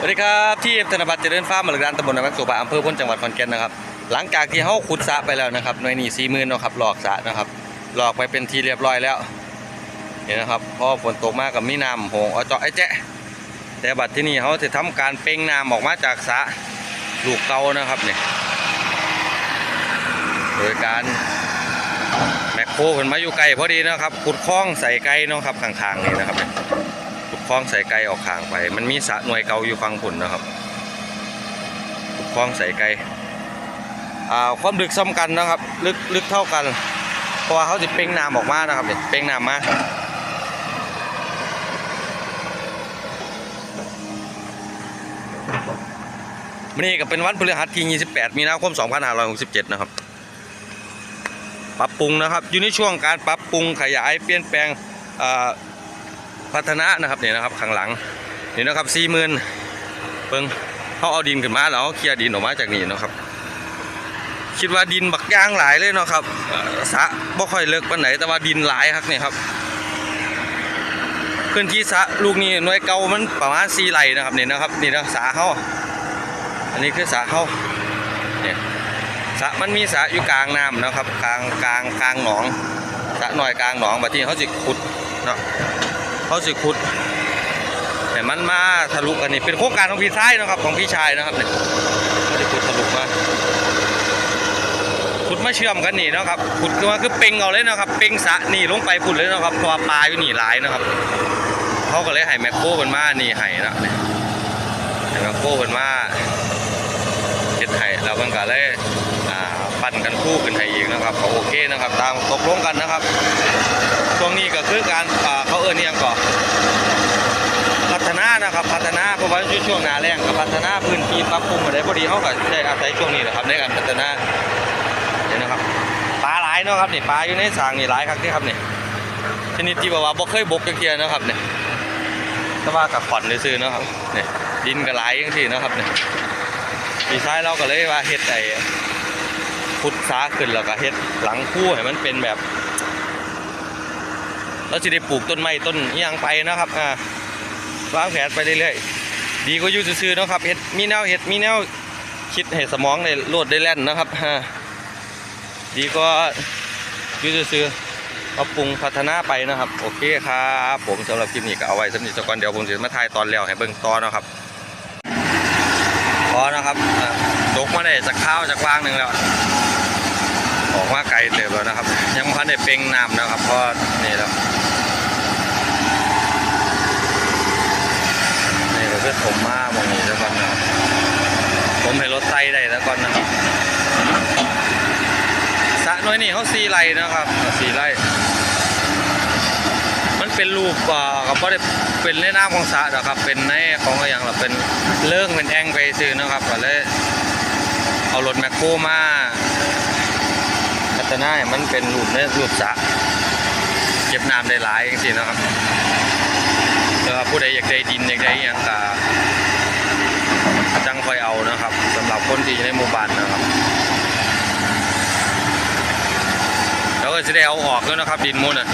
สวัสดีครับที่ธนบัตรเจริญฟ้าร์มหลักดานตำบลนาวังสุบะอำเภอพ้นจังหวัดขอนแก่นนะครับหลังจากที่เขาขุดสระไปแล้วนะครับหน่วยหนีสี่หมื่นเนาะครับหลอกสระนะครับหลอกไปเป็นทีเรียบร้อยแล้วเห็นนะครับพอฝนตกมากกับมีน้ำหงอเจาะไอ้แจ๊ะแต่บัดที่นี่เขาจะทำการเป่งน้ำออกมาจากสระลูกเกานะครับเนี่ยโดยการแมคโครเพิ่นมาอยู่ไกลพอดีนะครับขุดคล้องใส่ไก่เนาะครับข้างๆนี่นะครับเนี่ย คลองใส่ไก่ออกข้างไป มันมีสะหน่วยเก่าอยู่ฝั่งพุ่นนะครับคลองใส่ไก่อ่าความลึกซ้ำกันนะครับ ลึกลึกเท่ากันเพราะว่าเขาจะเป่งน้ำออกมานะครับเนี่ยเป่งน้ำมาวันนี้ก็เป็นวันพฤหัสที่ 28 มีนาคม 2567 นะครับ ปรับปรุงนะครับ อยู่ในช่วงการปรับปรุงขยายเปลี่ยนแปลงอ่า พัฒนานะครับเนี่ยนะครับข้างหลังนี่นะครับสี่หมื่นเพิ่งเขาเอาดินขึ้นมาแล้วเคลียร์ดินออกมาจากนี่นะครับ คิดว่าดินบักย่างหลายเลยเนาะครับสะบ่ค่อยเลิกปานไหนแต่ว่าดินหลายครับเนี่ยครับพื้นที่สะลูกนี้หน่วยเก่ามันประมาณสี่ไร่นะครับเนี่ยนะครับนี่นะสะเขาอันนี้คือสะเขาเนี่ยสะมันมีสะอยู่กลางน้ำนะครับ กลางกลางกลางหนองสะหน่อยกลางหนองบัดที่เขาจะขุดเนาะ เขาสิขุดแต่มันมาทะลุกันนี่เป็นโครงการของพี่ชายนะครับของพี่ชายนะครับเนี่ยเขาจะขุดทะลุมาขุดมาเชื่อมกันนี่นะครับขุดมาคือเป่งเอาเลยนะครับ เป่งสะนี่ลงไปพุ่นเลยนะครับเพราะว่าปลาอยู่นี่หลายนะครับเขาก็เลยให้แมคโครเป็นมานี่ให้นะเนี่ยให้แมคโครเป็นมาเฮ็ดให้แล้วมันก็เลยอ่ันกันคู่ขึ้นให้อีกนะครับก็โอเคนะครับ ตามตกลงกันนะครับช่วงนี้ก็คือการเขาเอิ้นอิหยังก่อพัฒนานะครับพัฒนาเพราะว่าช่วงหนาแรงก็พัฒนาพื้นที่ปรับปรุงอะไรพอดีเขาก็ได้อาศัยช่วงนี้แหละครับในการพัฒนาเห็นนะครับปลาหลายเนาะครับนี่ปลาอยู่ในสางนี่หลายครับที่ครับนี่ชนิดที่แบบว่าบ่เคยบกจักเทียนะครับเนี่ยแต่ว่ากับขอนซื้อเนาะครับเนี่ยดินก็หลายจังซี่เนาะครับเนี่ยดีไซน์เราก็เลยว่าเฮ็ดไอ้ พุทธาขึ้นแล้วก็เฮ็ดหลังคู่ให้มันเป็นแบบเราจะได้ปลูกต้นไม้ต้นยังไปนะครับอ่าวางแผนไปเรื่อยๆดีก็อยู่ซื่อๆนะครับเห็ดมีแนวเห็ดมีแนวคิดให้สมองได้โลดได้แล่นนะครับอ่าดีก็อยู่ซื่อๆปรับปรุงพัฒนาไปนะครับโอเคครับผมสำหรับคลิปนี้ก็เอาไว้สำหรับก่อนเดี๋ยวผมจะมาถ่ายตอนแล้วให้เบิ่งตอนนะครับพอนะครับตกมาได้จากข้าวจากวางหนึ่งแล้ว ออกมาไกลเติบแล้วนะครับ ยังพันได้เป่งน้ำนะครับเพราะนี่แล้วนี่ก็คือผมมามองนี้แล้วก่อนนะผมให้รถไต่ได้แล้วก่อนนะสะน้อยนี่เขาสีไร่นะครับสีไร่มันเป็นรูปอ่าก็บ่ได้เป็นในน้ำของสะนะครับ เป็นในของอะไรอย่างละเป็นเลื่องเป็นแองไปซื้อนะครับก็เลยเอารถแมคโครมา พัฒนามันเป็นรูปในรูปสระเก็บน้ำได้หลายอย่างสินะครับแต่ว่าผู้ใดอยากได้ดินอยากได้อย่างกาจังคอยเอานะครับสำหรับคนที่อยู่ในหมู่บ้านนะครับแล้วก็จะได้เอาออกด้วยนะครับดินมูลน่ะ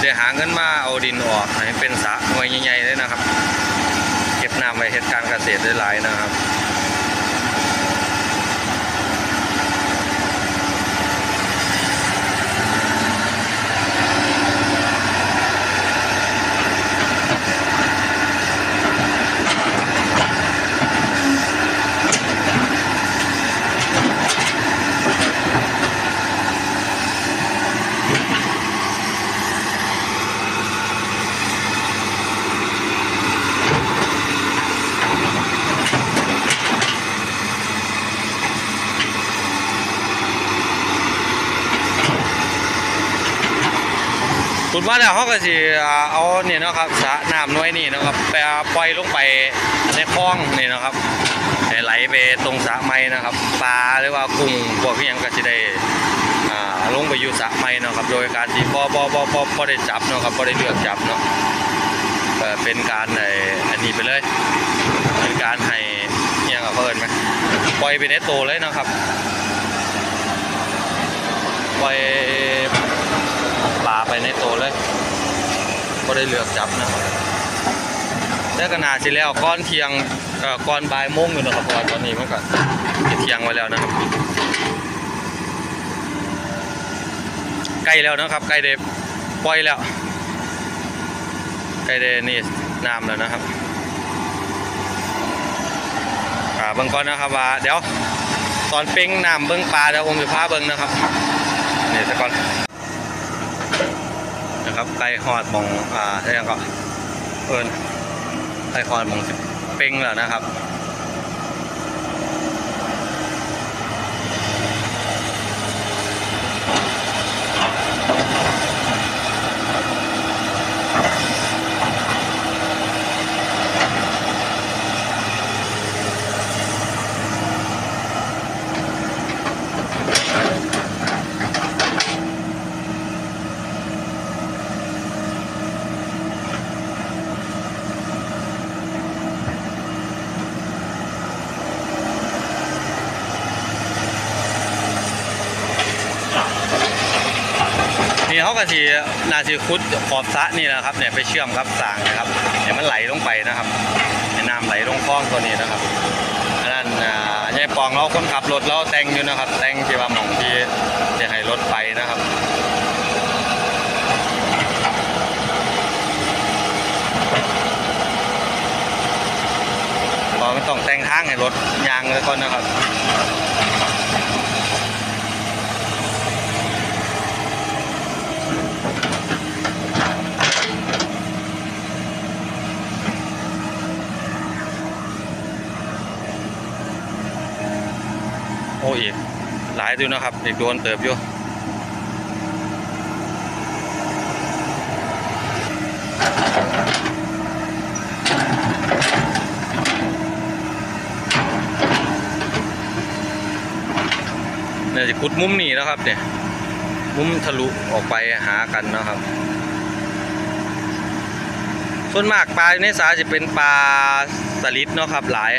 ได้หาเงินมาเอาดินออกให้เป็นสระหน่วยใหญ่ๆเลยนะครับ เก็บน้ำไว้เหตุการณ์เกษตรได้หลายนะครับ ดมาแล้วเขาก็สิเอาเนี่ยนะครับสระน้ำน้อยนี่นะครับไปปล่อยลงไปในคลองนี่นะครับให้ไหลไปตรงสระไม้นะครับปลาหรือว่ากุ้งพวกนี้ยังก็จะได้ลงไปอยู่สระไม้นะครับ โดยการที่บ่บ่บ่บ่บ่ได้จับนะครับบ่ได้เลือกจับเนาะเอ่เป็นการไอ้อันนี้ไปเลย เป็นการให้ยังกับเพิ่นไหมปล่อยไปในโตเลยนะครับปล่อย ไปในโตเลยก็ได้เลือกจับนะครับแต่แล้วก็นาสิแล้วก้อนเทียงเอ่อก้อนบ่ายโมงอยู่นะครับตอนนี้เมันก็จะเทียงไว้แล้วนะครับใกล้แล้วนะครับใกล้ได้ปล่อยแล้วใกล้ได้นี่น้ำแล้วนะครับอ่าเบิ่งก่อนนะครับว่าเดี๋ยวตอนเป้งน้ำเบิ่งปลาเดี๋ยวผมจะพาเบิ่งนะครับนี่ซะก่อน ครับไกลหอดมองอ่าใช่ยังก็เอิญไกลหอดมองเป้งแล้วนะครับ ก็สินาสิคุดขอบสะนี่นะครับเนี่ยไปเชื่อมกับสางนะครับเนี่ยมันไหลลงไปนะครับน้ำไหลลงคลองตัวนี้นะครับอันนั้นอ่ายายปองเราคนขับรถเราแต่งอยู่นะครับ แต่งที่ว่าหมองที่จะให้รถไปนะครับบอกไม่ต้องแต่งทางให้รถยางเลยก่อนนะครับ อีก หลายดูนะครับ อีกโดนเติบอยู่เนี่ยจะขุดมุมนี้นะครับเนี่ยมุมทะลุออกไปหากันนะครับ ส่วนมากปลาในสาจะเป็นปลาสลิดเนาะครับหลาย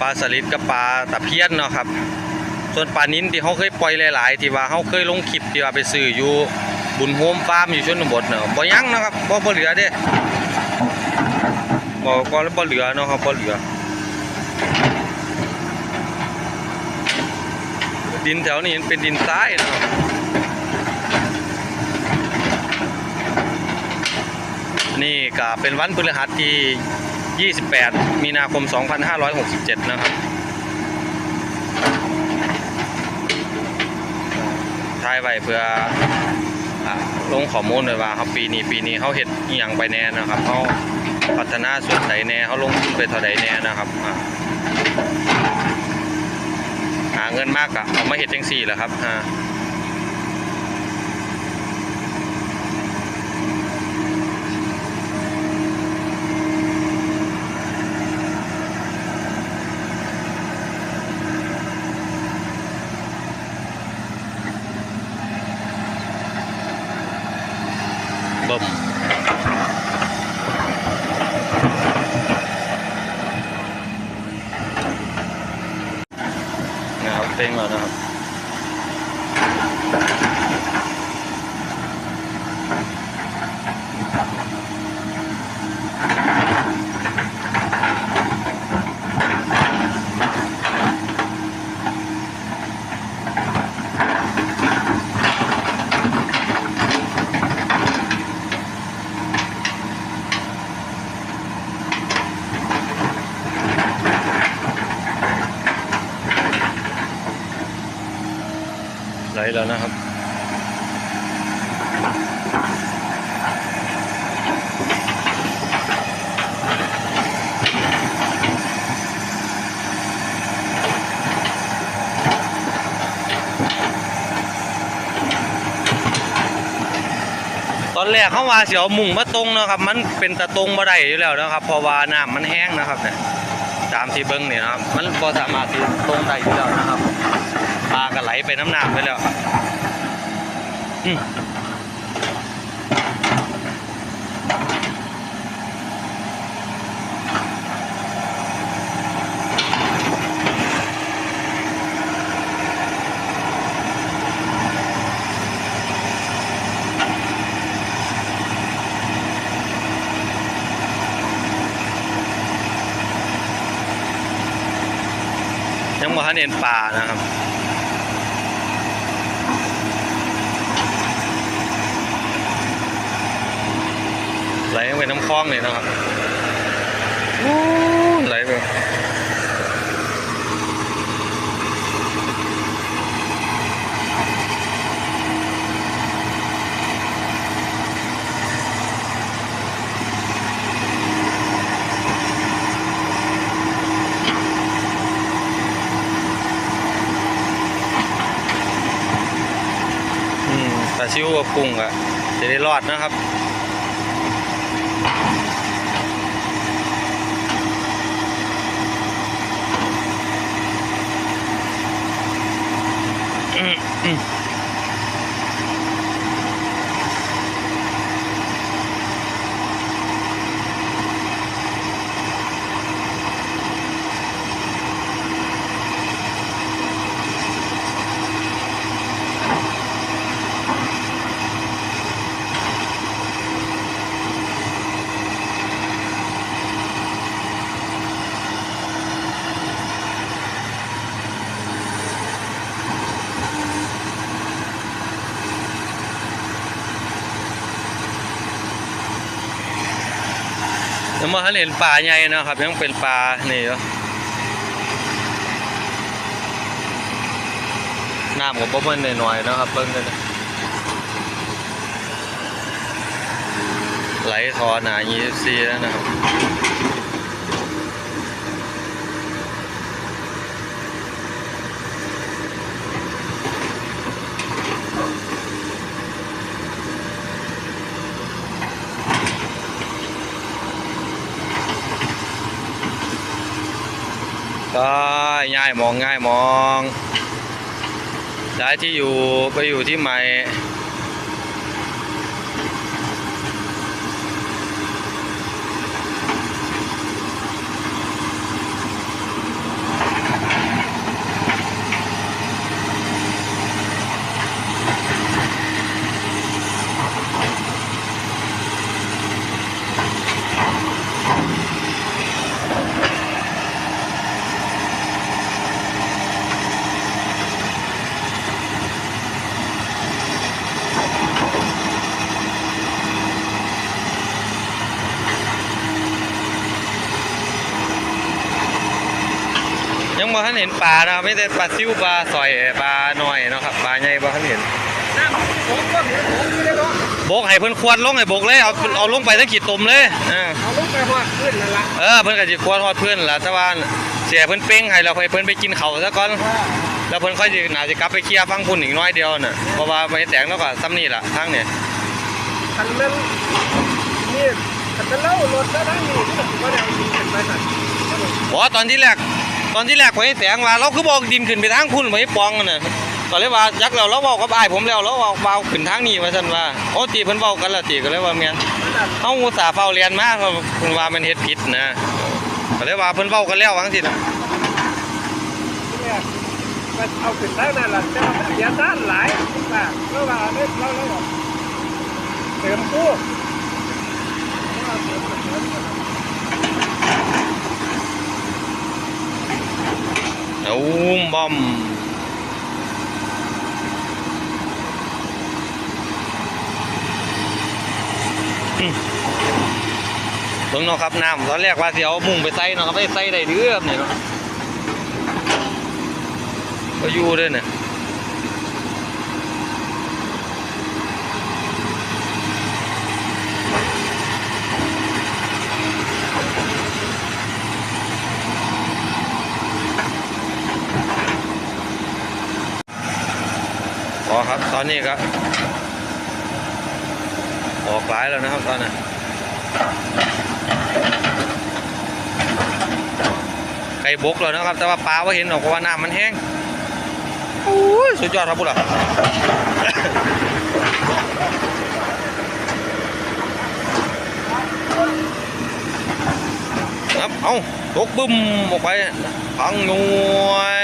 ปลาสลิดกับปลาตะเพียนเนาะครับ ส่วนปลานิ้นที่เขาเคยปล่อยหลายๆ ที่ว่าเขาเคยลงคลิปที่ว่าไปซื้ออยู่บุญโฮมฟาร์มอยู่ชนบทเนาะบ่ยังนะครับบ่บ่เหลือเด้บ่ก็บ่เหลือเนาะครับบ่เหลือ ดินแถวนี้เป็นดินทรายเนาะนี่ก็เป็นวันพฤหัสที่ 28 มีนาคม 2567 นะครับ ทายไว้เพื่ออลงข้อมูลเลยว่าเขาปีนี้ปีนี้เขาเห็ดอย่างไปแน่นะครับเขาพัฒนาส่วนไหนแน่เขาลงทุนไปเท่าใดแน่นะครับหาเงินมากอะเอามาเห็ดจังสี่แหละครับ นะครับเต็งแล้วนะครับ ไหลแล้วนะครับ ต อนแรกเขาว่าเสียวมุ่งมาตรงนะครับ มันเป็นตะตรงบ่ได้อยู่แล้วนะครับเพราะว่าน้ำมันแห้งนะครับเนี่ยตามที่เบิ้งเนี่ยนะครับ มันพอสามารถที่ตรงได้อยู่แล้วนะครับปลาก็ไหลไปน้ำหนักไปแล้ว ยังบ่ทันเห็นป่านะครับไหลลงไปน้ำคลองเลยนะครับอู้ไหลไปอื ชิวกับกุ้งอะจะได้รอดนะครับ ยังมาเห็นป่าใหญ่นะครับ ยังเป็นป่านี่อยู่น้ำของพวกมันหน่อยๆนะครับเบิ่งกันนไหลคอหนา24แล้วนะครับ ก็ ง่ายมองง่ายมองย้ายที่อยู่ไปอยู่ที่ใหม่ บ่ทันเห็นปลานะครับไม่แต่ปลาซิวปลาสอยปลาหน่อยเนาะครับปลาใหญ่บ่ทันเห็นน้ำผมก็เห็นผมอยู่เลยเนาะโบกให้เพิ่นควรลงให้โบกเลยเอาเอาลงไปทั้งขีดตุ่มเลยเออเอาลูกไปหอดขึ้นนั่นละเออเพิ่นก็สิควรฮอดเพิ่นล่ะแต่ว่าเสียเพิ่นเป้งให้แล้วค่อยเพิ่นไปกินข้าวซะก่อนว่าแล้วเพิ่นค่อยสิน่าจะกลับไปเคลียร์ฟังพุ่นอีกน้อยเดียวน่ะเพราะว่าไม่แต่งแล้วก็ซ้ำนี่ล่ะทางนี่คันนั้นนี่คันนั้นเล่ารถแล้วนั่งนี่ที่ผมก็ได้เอาดินขึ้นไปสั่นบ่ตอนที่แรก ตอนที่แรกไว้แสงว่าเราคือบอกดินขึ้นไปทางพุ่นไว้ปองนั่นน่ะก็เลยว่ายักเราเราเว้ากับอ้ายผมแล้วเราเว้าเว้าขึ้นทางนี้ว่าซั่นว่าโอ้ตีเพิ่นเว้ากันแล้วตีก็เลยว่าแม่นมันเฮาอุตส่าห์เฝ้าเรียนมาเพราะเพิ่นว่ามันเฮ็ดผิดนะก็เลยว่าเพิ่นเว้ากันแล้วว่าจังซี่น่ะที่แรกมันเอาขึ้นได้นั่นละแต่ว่ามันเสียด้านหลายว่าเพราะว่าเนี่ยเราเราเติมกู้ ติมเติมเอาบอมเบิ่งเนาะครับน้ำตอนแรกว่าเสียวมุ่งไปใส่เนาะครับไปใส่ได้เดือบนี่ยเนาะก็อยู่ด้วยเนี่ยับตอนนี้ก็ออกหลายแล้วนะครับตอนนี้ไก่บกแล้วนะครับ แต่ว่าปลาว่าเห็นหรอกว่าน้ำมันแห้งโอ้ยสุดยอดครับพุทธะครับเอาตกบึ้มออกไปพังหน่วย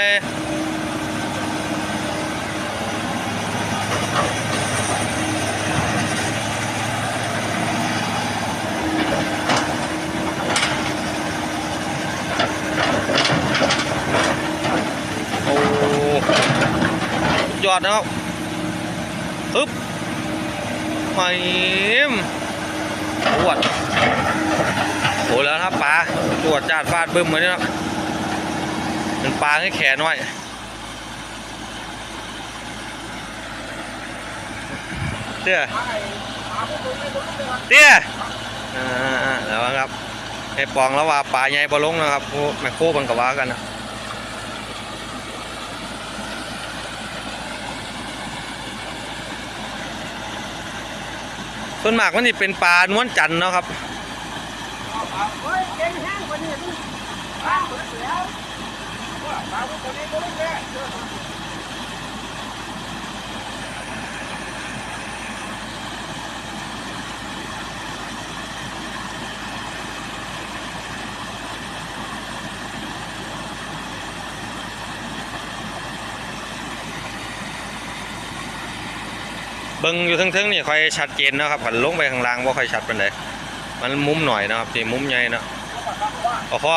อดนะครับฮึบไม่ปวดโอ้แล้วครับปลาตรวจจาดฟาดบึ้มมาเนี่ยครับเป็นปลาให้แขนน้อยเตี้ยเตี้ยอ่าแล้วครับไอ้ปองแล้วว่าปลาใหญ่ปลาลงนะครับโอ้แม่โคบังกับว่ากันนะ ส่วนมากมันนี่เป็นปลานวนจันทร์เนาะครับเฮ้ยเก่งแห้งกว่านี้มึงปลาหมดแล้วว่าปลาพวกตัวนี้ก็ไม่ได้เชื่อผม เบิ่งอยู่ทั้งๆนี่ค่อยชัดเจนนะครับผันลงไปข้างล่างว่าค่อยชัดเปานใดมันมุมหน่อยนะครับที่มุมใหญ่เนาะเอาข้อ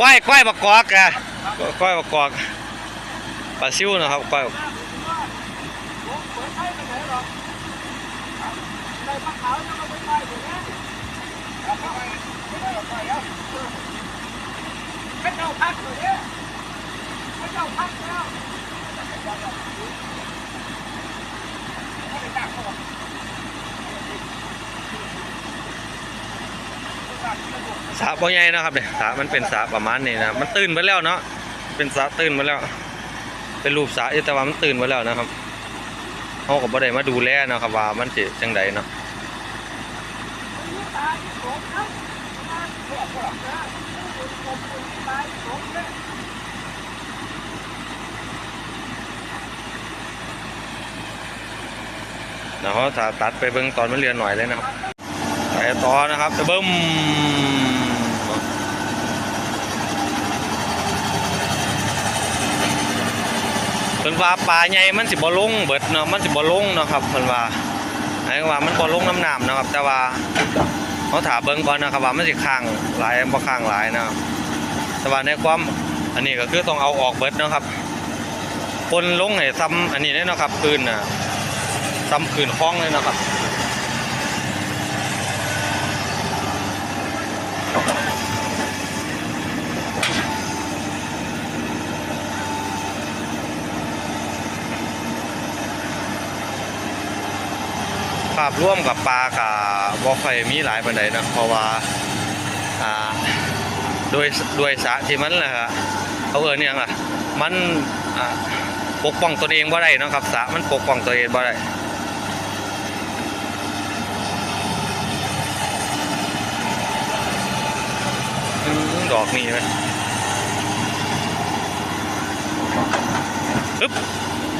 ก้อยก้อยบักกอกอะ ก้อยบักกอกปลาซิวนะครับก้อยเปิดไฟไปไหนหรอกในพระขา ให้เจ้าพักอยู่เนี่ยให้เจ้างเขาหรอกสระบ่ใหญ่นะครับเนี่ยสระมันเป็นสระประมาณนี้นะมันตื่นไปแล้วเนาะเป็นสระตื่นไปแล้ว เป็นรูปสระอยู่แต่ว่ามันตื่นไปแล้วนะครับเขาก็บ่ได้มาดูแลนะครับว่ามันสิจังใดเนาะเดี๋ยวเขาตัดไปเบิ้งตอนมันเรียนหน่อยเลยนะครับ ไปต่อนะครับจะเบิ้มเพิ่นว่าปลาใหญ่มันสิบ่ลงเบิดเนาะมันสิบ่ลงเนาะครับเพิ่นว่าไอ้ว่ามันบ่ลงน้ำน้ำนะครับ แต่ว่าเขาถามเบิ้งก่อนนะครับว่ามันสิค้างหลายบ่ค้างหลายนะครับแต่ว่าในความอันนี้ก็คือต้องเอาออกเบิดเนาะครับคนลงให้ซ้ำอันนี้เนาะครับปืนนะซ้ำคืนคล้องเลยนะครับาพร่วมกับปลากับบ่ค่อยมีหลายปานใดนะเพราะว่าอ่าโดยโดยสะที่มันแหละเขาเอิ้นอิหยังล่ะมันปกป้องตนเองบ่ได้นะครับสะมันปกป้องตัวเองบ่ได้ดอกนี่ไหมอึ๊บ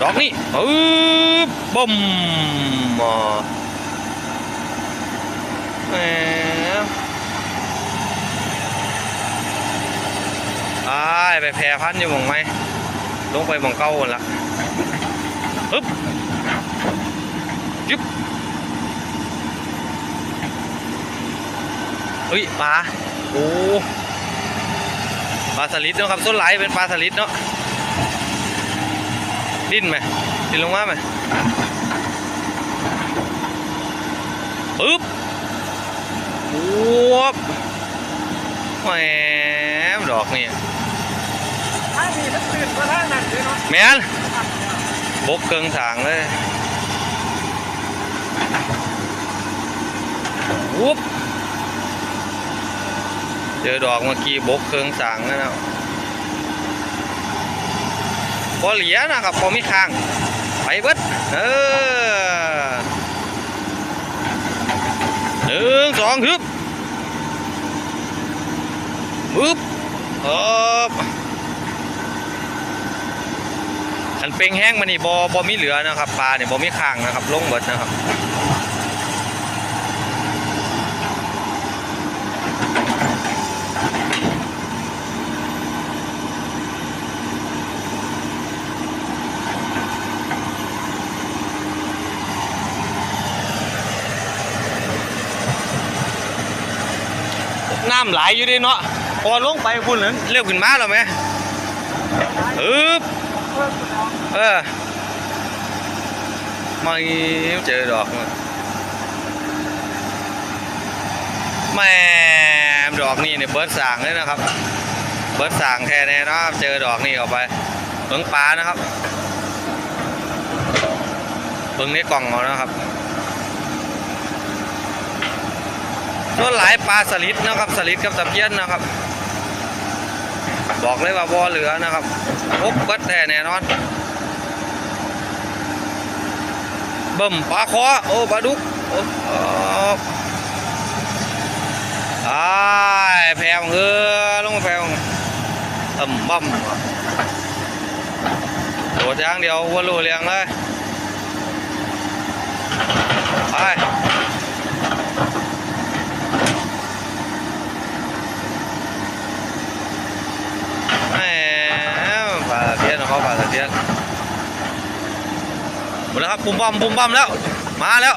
ดอกนี่อึ๊บบ่มอ่ แหมไปแพร่พันอยู่มองไหมลงไปมองเก้าคนละอึ๊บยึบเฮ้ยปลาโอ้ปลาสลิดเนาะครับส้นไหลเป็นปลาสลิดเนาะดิ้นไหมดิ้นลงมาไหมปึ๊บ โอ้บแหมดอกนี่ถ้ามีทั้งตื่นมาทางนั้นเลยเนาะแมนบกเกิงสางเลยวุบเจอดอกเมื่อกี้บกเกิงสางแล้วนะพอเหลียนะครับพอมีข้างไปเบิดเออ หนึ่งสองฮึบฮึบฮึบขันเป่งแห้งมันนี่บอบอมีเหลือนะครับปลาเนี่ยบอมีข้างนะครับลงเบิดนะครับายอยู่ดิเนาะพอลงไปพุ่นนั้นเร็วขึ้นมาแล้วไหมอึ๊บเอเออไม่เจอดอกแม่ดอกนี่เนี่ยเบิร์ดสางเลยนะครับ เบิร์ดสางแค่แน่นะครับเจอดอกนี่เข้าไปเบิงปลานะครับเบิ่งในกล่องเอานะครับ ส่วนหลายปลาสลิดนะครับสลิดกับตะเพียนนะครับ บอกเลยว่าบ่เหลือนะครับพบเบิดแท้แน่นอนเบิ่มปลาคอโอ้ปลาดุกโอ้อ๋ออ้ายแพงเออลงแพงต่ำบ่มโดดอย่างเดียวว่ารู้เรียงเลยไปแหมปลาตะเพียนของ เขาปลาตะเพียนหมดแล้วครับปุ่มบอมปุ่มบอมแล้ว มาแล้ว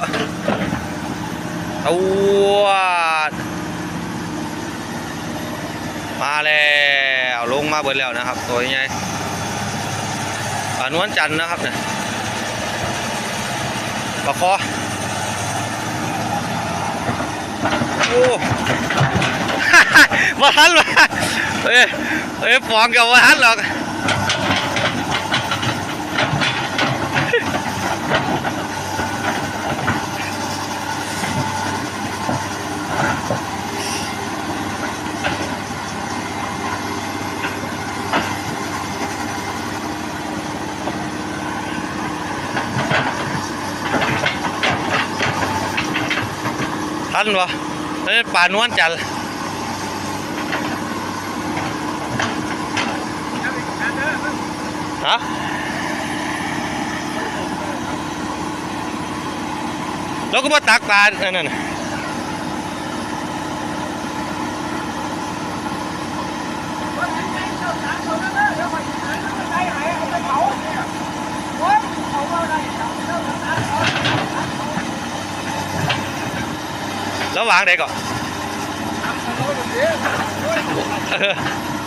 ตัวมาแล้วลงมาเบิดแล้วนะครับ ตัวใหญ่ปลานวลจันนะครับเนี่ยปลาคอโอ้มาทันมาเอ้ยเอ้ยฟองกับมาทันหรอก ทันวะเอ้ยป่านวลจันทร์เอาอีกอันเด้อเพิ่มฮะแล้วก็มาตักปลาอันนั้นน่ะ ว่าไงเจ้าสามคนนั้นเด้อเดี๋ยวไปหาเอาไปไหนเอาไปเผาเนี่ยโอ้ยเอาเอาได้เจ้าเจ้าสามคน แล้ววางได้ก่อน